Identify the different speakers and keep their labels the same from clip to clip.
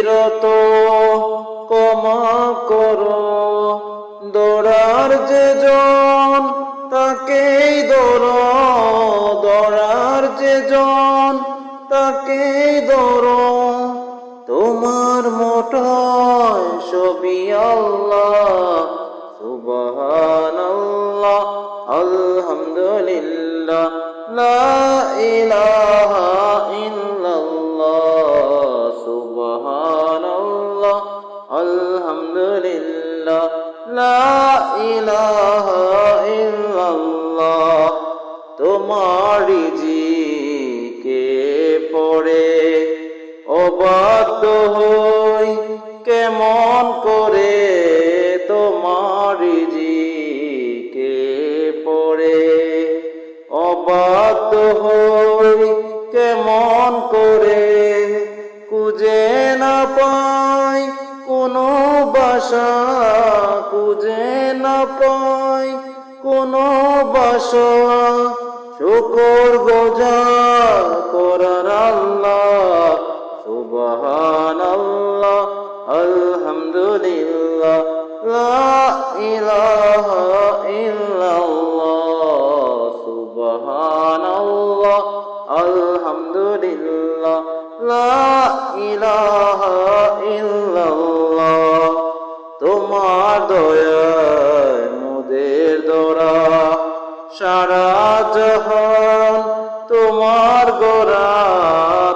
Speaker 1: বীরত, ক্ষমা করো। দৌড়ার যে জন, তাকেই দৌড়। দৌড়ার যে জন, তাকেই দৌড়। তোমার মোটায় ছবি আল্লাহ, সুবহানাল্লাহ, আলহামদুলিল্লাহ, লা ইলাহা সুবহানাল্লাহ لا إله إلا الله তোমারি জিকে পড়ে। অবাধ্য হই কোনো বাসা খুঁজে না পাই। কোনো বাসা শুকর গোজার করার আল্লাহ সুবহান আল্লাহ আলহামদুলিল্লাহ, লা ইলাহা ইল্লাল্লাহ সুবহান আল্লাহ আলহামদুলিল্লাহ লা ইলাহা ইল্লাল্লাহ। তোমার দয়ায় মোদের দরা। সারা জাহান তোমার গোরা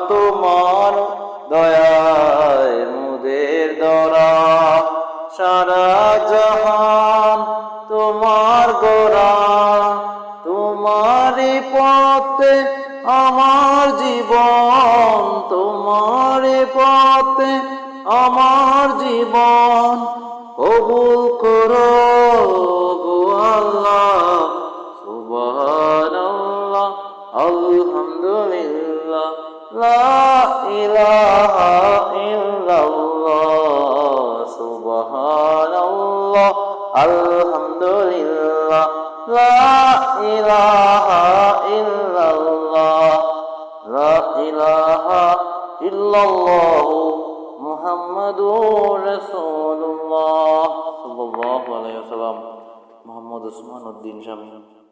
Speaker 1: তোমার দয়ায় মোদের দরা। সারা জাহান তোমার গোরা তোমারই পথে আমার জীবন। পথে আমার জীবন কবুল করো গো আল্লাহ। সুবহানাল্লাহ, আলহামদুলিল্লাহ, লা ইলাহা ইল্লাল্লাহ, সুবহানাল্লাহ, আলহামদুলিল্লাহ, লা ইলাহা ইল্লাল্লাহ, লা ইলাহা ইল্লাল্লাহ মুহাম্মাদুর রাসূলুল্লাহ। সাল্লাল্লাহু আলাইহি ওয়াসাল্লাম। মোহাম্মদ ওসমান উদ্দিন শামীম।